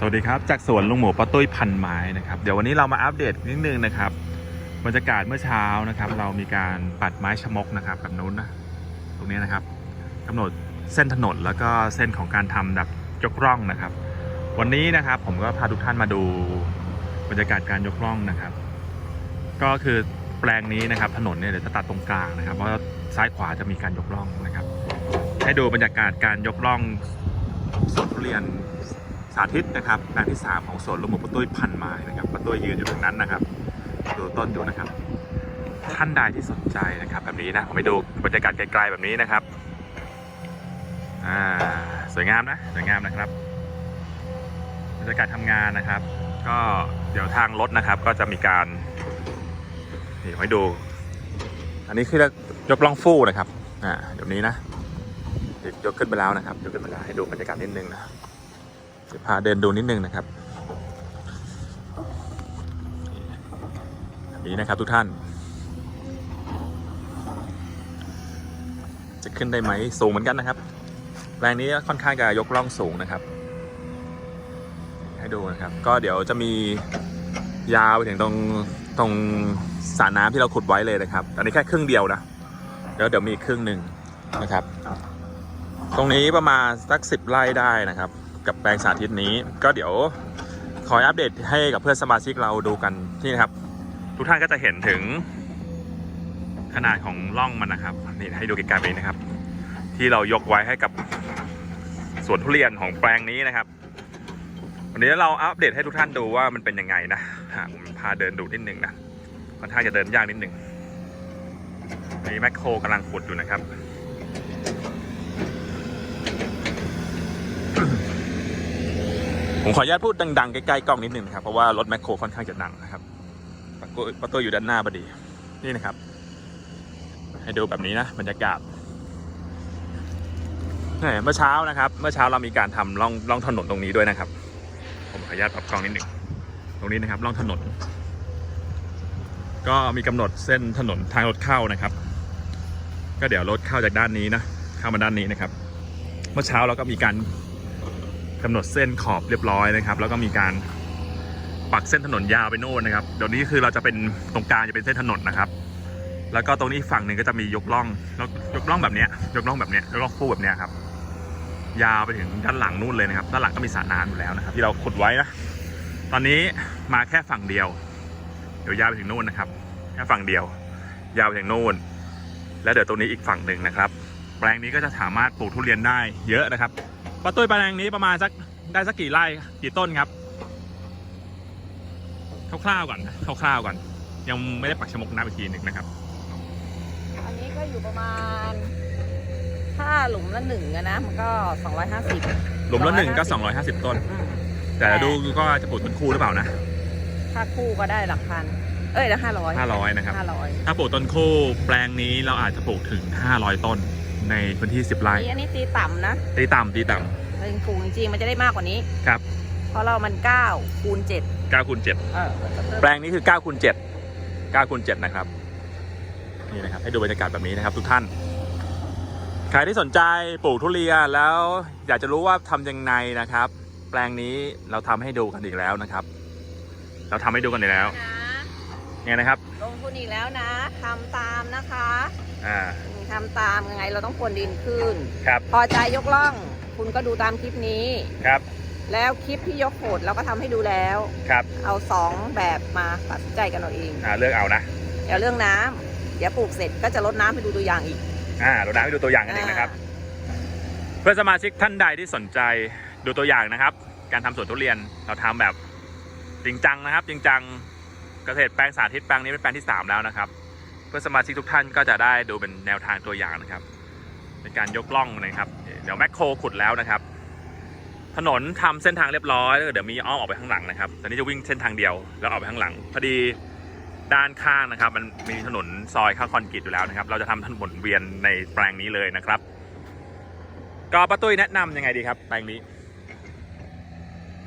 สวัสดีครับ จากสวนลุงหมูป้าตุ้ยพันไม้นะครับเดี๋ยววันนี้เรามาอัปเดตนิดนึงนะครับบรรยากาศเมื่อเช้านะครับ เรามีการปัดไม้ชะมกนะครับแบบนู้นนะตรงนี้นะครับกำหนดเส้นถนนแล้วก็เส้นของการทำแบบยกร่องนะครับ วันนี้นะครับผมก็พาทุกท่านมาดูบรรยากาศการยกร่องนะครับ ก็คือแปลงนี้นะครับถนนเนี่ยเดี๋ยวจะตัดตรงกลางนะครับเพราะว่าซ้ายขวาจะมีการยกร่องนะครับ ให้ดูบรรยากาศการยกร่องสวนทุเรียนาธิตนะครับแปลงที่ 3 ของสวนลุงหมูป้าตุ้ยพันไม้นะครับป้าตุ้ยยืนอยู่ตรงนั้นนะครับดูต้นดูนะครับ ท่านใดที่สนใจนะครับ แบบนี้นะผมไปดูบรรยากาศไกลๆแบบนี้นะครับอ่าสวยงามนะสวยงามนะครับบรรยากาศทำงานนะครับ ก็เดี๋ยวทางรถนะครับ ก็จะมีการนี่ให้ดู อันนี้คือยกล่องฟู่นะครับอ่าเดี๋ยวนี้นะยกขึ้นไปแล้วนะครับยกขึ้นไปแล้วให้ดูบรรยากาศนิดนึงนะ จะพาเดินดูนิดนึงนะครับนี้นะครับทุกท่าน จะขึ้นได้ไหมสูงเหมือนกันนะครับแรงนี้ค่อนข้างจะยกล่องสูงนะครับ ให้ดูนะครับ ก็เดี๋ยวจะมียาวไปถึงตรงตรงสระน้ำที่เราขุดไว้เลยนะครับ อันนี้แค่ครึ่งเดียวนะ เดี๋ยวเดี๋ยวมีอีกครึ่งหนึ่งนะครับ ตรงนี้ประมาณสักสิบไร่ได้นะครับ กับแปลงสาธิตนี้ ก็เดี๋ยวคออัปเดตให้กับเพื่อนสมาชิกเราดูกันที่นะครับ ทุกท่านก็จะเห็นถึงขนาดของร่องมันนะครับนี่ให้ดูไกลๆไปนะครับ ที่เรายกไว้ให้กับสวนทุเรียนของแปลงนี้นะครับ วันนี้เราอัปเดตให้ทุกท่านดูว่ามันเป็นยังไงนะฮะผมพาเดินดูนิดนึงนะค่อนข้างจะเดินยากนิดนึงนี่แมคโครกำลังขุดอยู่นะครับ ผมขออนุญาตพูดดังๆใกล้ๆกล้องนิดนึงนะครับเพราะว่ารถแมคโครค่อนข้างจะดังนะครับประตูประตูอยู่ด้านหน้าพอดี นี่นะครับ ให้ดูแบบนี้นะบรรยากาศเมื่อเช้านะครับ เมื่อเช้าเรามีการทำร่องร่องถนนตรงนี้ด้วยนะครับ ผมขออนุญาตปรับกล้องนิดหนึ่งตรงนี้นะครับร่องถนน ก็มีกำหนดเส้นถนนทางรถเข้านะครับ ก็เดี๋ยวรถเข้าจากด้านนี้นะเข้ามาด้านนี้นะครับ เมื่อเช้าเราก็มีการ กำหนดเส้นขอบเรียบร้อยนะครับ แล้วก็มีการปักเส้นถนนยาวไปโน่นนะครับเดี๋ยวนี้คือเราจะเป็นตรงกลางจะเป็นเส้นถนนนะครับ แล้วก็ตรงนี้ฝั่งหนึ่งก็จะมียกล่องยกล่องแบบนี้ยกล่องแบบนี้ยกล่องฟูแบบนี้ครับ ยาวไปถึงด้านหลังนู่นเลยนะครับ ด้านหลังก็มีสระน้ำอยู่แล้วนะครับ ที่เราขุดไว้นะตอนนี้มาแค่ฝั่งเดียว เดี๋ยวยาวไปถึงนู่นนะครับแค่ฝั่งเดียว ยาวไปถึงนู่น แล้วเดี๋ยวตรงนี้อีกฝั่งหนึ่งนะครับ แปลงนี้ก็จะสามารถปลูกทุเรียนได้เยอะนะครับ ป้าตุ้ยแปลงนี้ประมาณสักได้สักกี่ไร่กี่ต้นครับคร่าวๆก่อนนะคร่าวๆก่อน ยังไม่ได้ปักชมกนับอีกทีหนึ่งนะครับ อันนี้ก็อยู่ประมาณถ้าหลุมละหนึ่งอะนะมันก็สองร้อยห้าสิบหลุมละหนึ่งก็250ต้น แต่ดูก็จะปลูกต้นคู่หรือเปล่านะ ถ้าคู่ก็ได้หลักพัน เอ้ยละห้าร้อย500นะครับห้าร้อยถ้าปลูกต้นคู่แปลงนี้เราอาจจะปลูกถึง500ต้น ในพื้นที่ 10ไร่นี่อันนี้ตีต่ำนะตีต่ำตีต่จริงปลูกจริงๆมันจะได้มากกว่านี้ำครับเพราะเรามันเก้าคูณเจ็ด9คูณ7เออมันจะเพิ่มแปลงนี้คือ9คูณ7 9คูณ7นะครับ นี่นะครับ ให้ดูบรรยากาศแบบนี้นะครับ ทุกท่าน ใครที่สนใจปลูกทุเรียนแล้วอยากจะรู้ว่าทำยังไงนะครับ แปลงนี้เราทำให้ดูกันอีกแล้วนะครับ เราทำให้ดูกันอีกแล้วนะ เนี่ยนะครับ ลงทุนอีกแล้วนะทำตามนะคะ อ่าทำตามยังไงเราต้องพรวนดินขึ้น ครับพอใจยกล่อง คุณก็ดูตามคลิปนี้ ครับ แล้วคลิปที่ยกโหดเราก็ทำให้ดูแล้ว ครับเอาสองแบบมาตัดสินใจกันเอาเอง อ่าเลือกเอานะเดี๋ยวเรื่องน้ำเดี๋ยวปลูกเสร็จก็จะลดน้ำให้ดูตัวอย่างอีก อ่าเราได้ให้ดูตัวอย่างกันเองนะครับ เพื่อนสมาชิกท่านใดที่สนใจดูตัวอย่างนะครับ การทำสวนทุเรียนเราทำแบบจริงจังนะครับ จริงจังเกษตรแปลงสาธิตแปลงนี้เป็นแปลงที่ 3 แล้วนะครับ เพื่อนสมาชิกทุกท่านก็จะได้ดูเป็นแนวทางตัวอย่างนะครับในการยกล่องนะครับเดี๋ยวแมคโครขุดแล้วนะครับ ถนนทำเส้นทางเรียบร้อยแล้วเดี๋ยวมีอ้อมออกไปข้างหลังนะครับตอนนี้จะวิ่งเส้นทางเดียวแล้วออกไปข้างหลังพอดีด้านข้างนะครับ มันมีถนนซอยข้าวคอนกรีตอยู่แล้วนะครับ เราจะทำถนนเวียนในแปลงนี้เลยนะครับ ก็ป้าตุ้ยแนะนำยังไงดีครับ แปลงนี้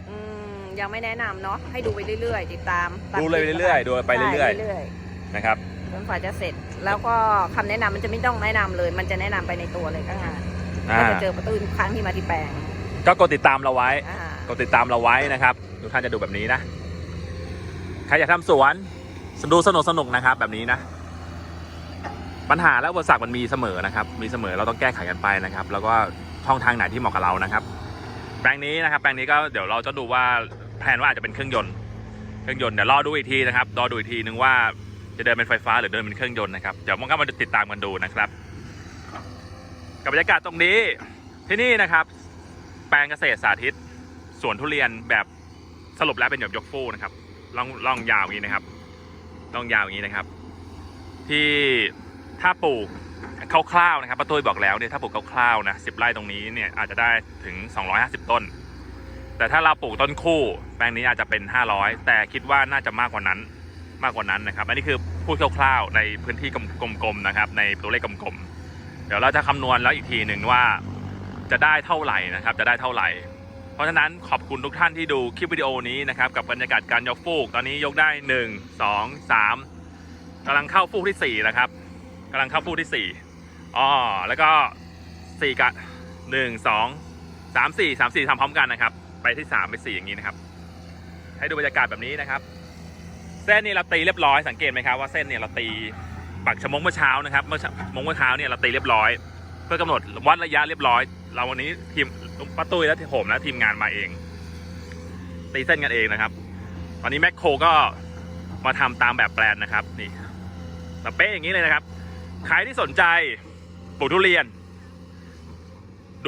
อืมยังไม่แนะนำเนาะให้ดูไปเรื่อยๆ ติดตามตามดูเลยคปเรื่อยๆดูไปเรื่อยๆใช่เรื่อยนะครับๆ จนฝ่าจะเสร็จ แล้วก็คำแนะนำมันจะไม่ต้องแนะนำเลย มันจะแนะนำไปในตัวเลยก็งานอ่าก็จะเจอประตูทุกครั้งที่มาที่แปลง ก็กดติดตามเราไว้อ่ากดติดตามเราไว้นะครับ ทุกท่านจะดูแบบนี้นะ ใครอยากทำสวนดูสนุกสนุกๆนะครับ แบบนี้นะ ปัญหาและอุปสรรคมันมีเสมอนะครับ มีเสมอเราต้องแก้ไขกันไปนะครับ แล้วก็ช่องทางไหนที่เหมาะกับเรานะครับ แปลงนี้นะครับ แปลงนี้ก็เดี๋ยวเราจะดูว่าแผนว่าอาจจะเป็นเครื่องยนต์ เครื่องยนต์เดี๋ยวรอดูอีกทีนะครับ รอดูอีกทีนึงว่า จะเดินเป็นไฟฟ้าหรือเดินเป็นเครื่องยนต์นะครับเดี๋ยวมันก็มาติดตามกันดูนะครับ กับบรรยากาศตรงนี้ที่นี่นะครับ แปลงเกษตรสาธิตสวนทุเรียนแบบสรุปแล้วเป็นแบบยกฟูนะครับล่องล่องยาวอย่างนี้นะครับล่องยาวอย่างนี้นะครับ ที่ถ้าปลูกคร่าวๆนะครับป้าตุ้ยบอกแล้วเนี่ยถ้าปลูกคร่าวๆนะสิบไร่ตรงนี้เนี่ยอาจจะได้ถึง 250 ต้น แต่ถ้าเราปลูกต้นคู่ แปลงนี้อาจจะเป็น 500 แต่คิดว่าน่าจะมากกว่านั้น มากกว่านั้นนะครับ อันนี้คือพูดคร่าวๆในพื้นที่กลมๆนะครับ ในตัวเลขกลมๆ เดี๋ยวเราจะคำนวณแล้วอีกทีหนึ่งว่าจะได้เท่าไหร่นะครับ จะได้เท่าไหร่ เพราะฉะนั้นขอบคุณทุกท่านที่ดูคลิปวิดีโอนี้นะครับ กับบรรยากาศการยกฟูก ตอนนี้ยกได้ 1 2 3กำลังเข้าฟูกที่ 4 นะครับกำลังเข้าฟูกที่4อ๋อแล้วก็ 4กะ1 2 3 4 3 4ทำพร้อมกันนะครับ ไปที่ 3 ไป 4 อย่างนี้นะครับ ให้ดูบรรยากาศแบบนี้นะครับ เส้นนี้เราตีเรียบร้อยสังเกตไหมครับว่าเส้นเนี่ยเราตีปักชมงเมื่อเช้านะครับเมื่อมงเมื่อเช้าเนี่ยเราตีเรียบร้อย เพื่อกำหนดวัดระยะเรียบร้อย เราวันนี้ทีมป้าตุ้ยและผมและทีมงานมาเอง ตีเส้นกันเองนะครับตอนนี้แมคโครก็มาทำตามแบบแปลนนะครับนี่แบบเป๊ะอย่างนี้เลยนะครับใครที่สนใจปลูกทุเรียน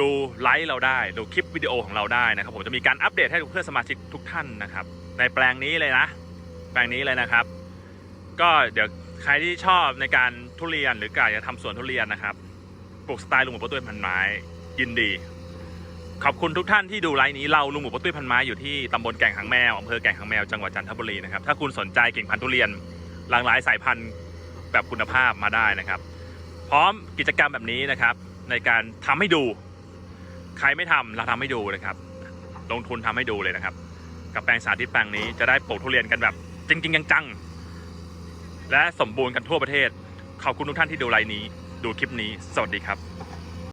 ดูไลฟ์เราได้ดูคลิปวิดีโอของเราได้นะครับ ผมจะมีการอัปเดตให้เพื่อนสมาชิกทุกท่านนะครับ ในแปลงนี้เลยนะ แปลงนี้เลยนะครับ ก็เดี๋ยวใครที่ชอบในการทุเรียนหรืออยากจะทำสวนทุเรียนนะครับปลูกสไตล์ลุงหมูป้าตุ้ยพันไม้ยินดี ขอบคุณทุกท่านที่ดูไลฟ์นี้เราลุงหมูป้าตุ้ยพันไม้อยู่ที่ตำบลแก่งหางแมวอำเภอแก่งหางแมวจังหวัดจันทบุรีนะครับถ้าคุณสนใจกิ่งพันธุ์ทุเรียนหลากหลายสายพันธุ์แบบคุณภาพมาได้นะครับ พร้อมกิจกรรมแบบนี้นะครับ ในการทำให้ดู ใครไม่ทำเราทำให้ดูนะครับ ลงทุนทำให้ดูเลยนะครับ กับแปลงสาธิตแปลงนี้จะได้ปลูกทุเรียนกันแบบ จริงๆจังๆ และสมบูรณ์กันทั่วประเทศ ขอบคุณทุกท่านที่ดูไลน์นี้ ดูคลิปนี้ สวัสดีครับ